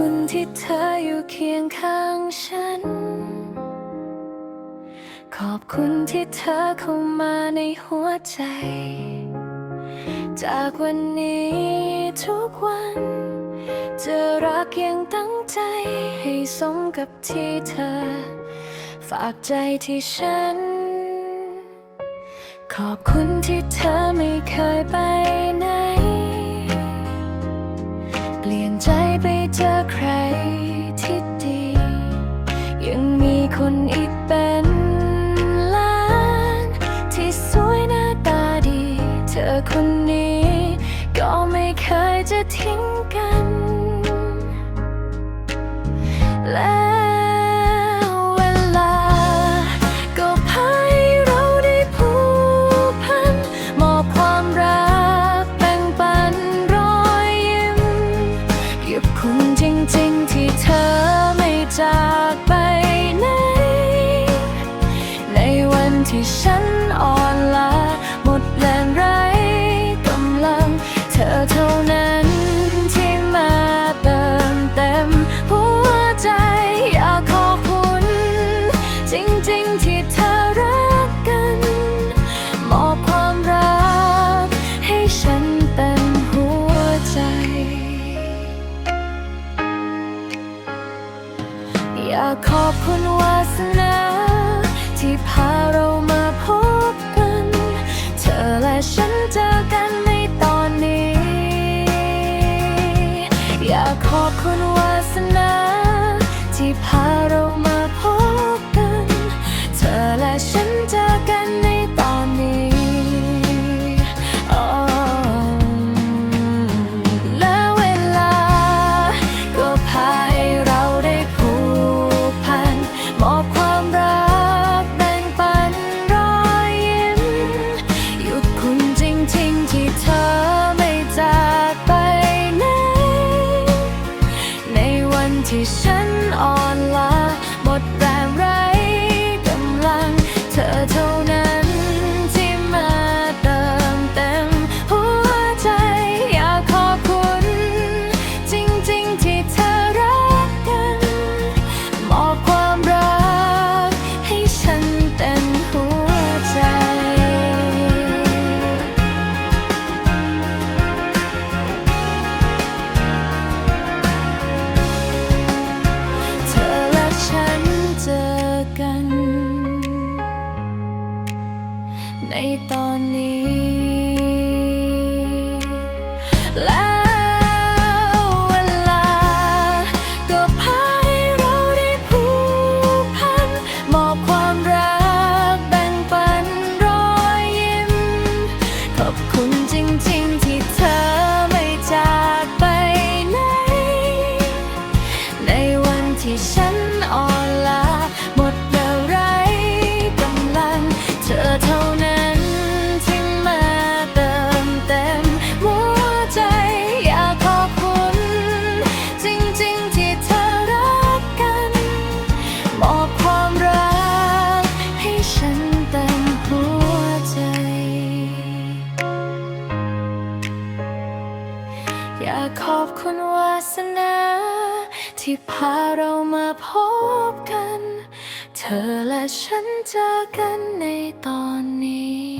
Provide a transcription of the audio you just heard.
คุณที่เธออยู่เคียงข้างฉัน ขอบคุณที่เธอเข้ามาในหัวใจ จากวันนี้ทุกวัน จะรักอย่างตั้งใจให้สมกับที่เธอ ฝากใจที่ฉัน ขอบคุณที่เธอไม่เคยไปไหน เคยจะทิ้งกัน และเวลา ก็พาใเราได้ผูกพัน มอบความรักแบ่งปันรอยยิ้มเก็บคุณจริงๆที่เธอไม่จากไปไหน ในวันที่ฉันออนไล้า ขอบคุณวาสนา ที่พาเรามา ในตอน คุณวาสนา ที่พาเรามาพบกัน เธอและฉันเจอกันในตอนนี้